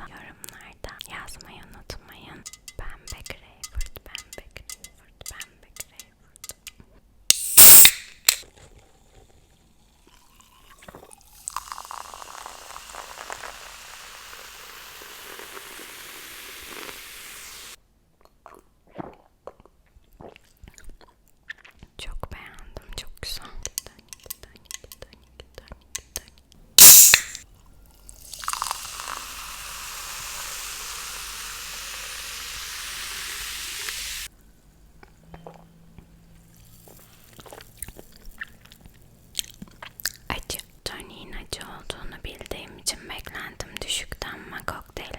yorumlarda yazmayı Düşükten ma kokteyl